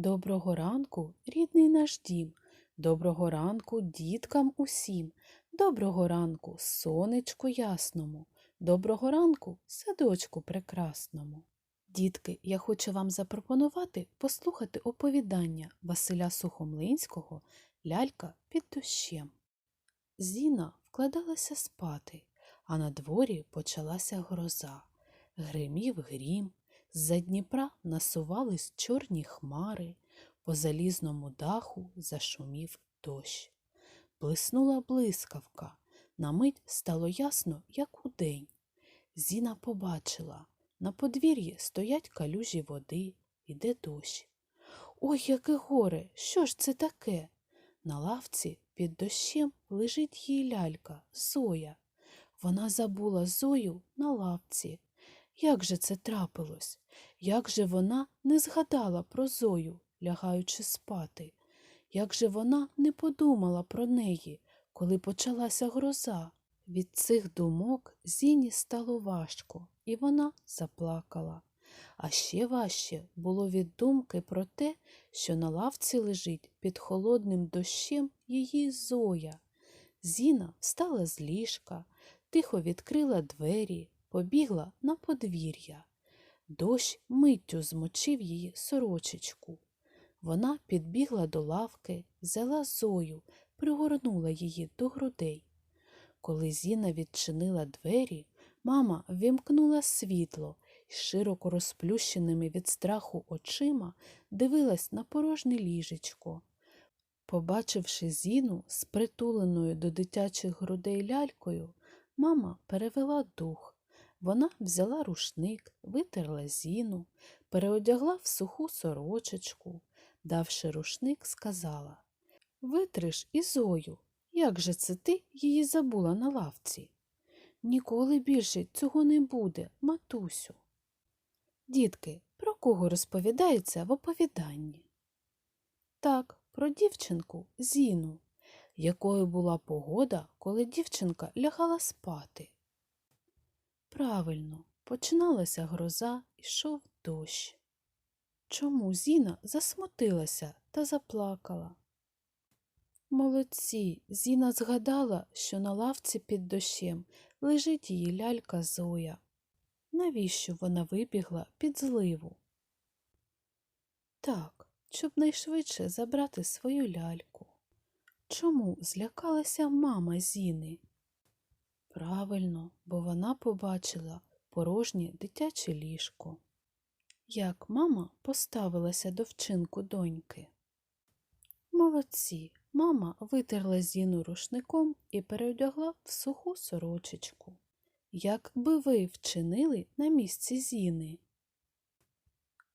Доброго ранку, рідний наш дім. Доброго ранку діткам усім. Доброго ранку, сонечку ясному. Доброго ранку, садочку прекрасному. Дітки, я хочу вам запропонувати послухати оповідання Василя Сухомлинського Лялька під дощем. Зіна вкладалася спати, а на дворі почалася гроза. Гримів грім, з-за Дніпра насувались чорні хмари, по залізному даху зашумів дощ. Блиснула блискавка, на мить стало ясно, як удень. Зіна побачила, на подвір'ї стоять калюжі води, іде дощ. Ой, яке горе! Що ж це таке? На лавці під дощем лежить її лялька, Зоя. Вона забула Зою на лавці. Як же це трапилось? Як же вона не згадала про Зою, лягаючи спати? Як же вона не подумала про неї, коли почалася гроза? Від цих думок Зіні стало важко, і вона заплакала. А ще важче було від думки про те, що на лавці лежить під холодним дощем її Зоя. Зіна встала з ліжка, тихо відкрила двері, побігла на подвір'я. Дощ миттю змочив її сорочечку. Вона підбігла до лавки, взяла Зою, пригорнула її до грудей. Коли Зіна відчинила двері, мама вімкнула світло і широко розплющеними від страху очима дивилась на порожнє ліжечко. Побачивши Зіну з притуленою до дитячих грудей лялькою, мама перевела дух. Вона взяла рушник, витерла Зіну, переодягла в суху сорочечку. Давши рушник, сказала Витриш і Зою, як же це ти її забула на лавці? Ніколи більше цього не буде, матусю. Дітки, про кого розповідається в оповіданні? Так, про дівчинку Зіну, якою була погода, коли дівчинка лягала спати. Правильно, починалася гроза, ішов дощ. Чому Зіна засмутилася та заплакала? Молодці, Зіна згадала, що на лавці під дощем лежить її лялька Зоя. Навіщо вона вибігла під зливу? Так, щоб найшвидше забрати свою ляльку. Чому злякалася мама Зіни? Правильно, бо вона побачила порожнє дитяче ліжко. Як мама поставилася до вчинку доньки? Молодці, мама витерла Зіну рушником і переодягла в суху сорочечку. Як би ви вчинили на місці Зіни?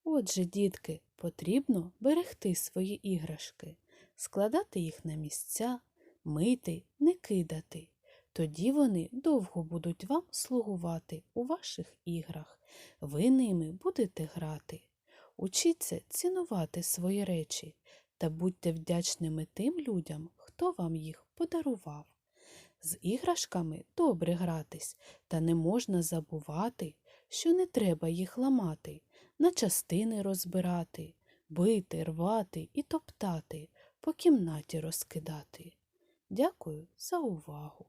Отже, дітки, потрібно берегти свої іграшки, складати їх на місця, мити, не кидати. Тоді вони довго будуть вам слугувати у ваших іграх, ви ними будете грати. Учіться цінувати свої речі та будьте вдячними тим людям, хто вам їх подарував. З іграшками добре гратись, та не можна забувати, що не треба їх ламати, на частини розбирати, бити, рвати і топтати, по кімнаті розкидати. Дякую за увагу!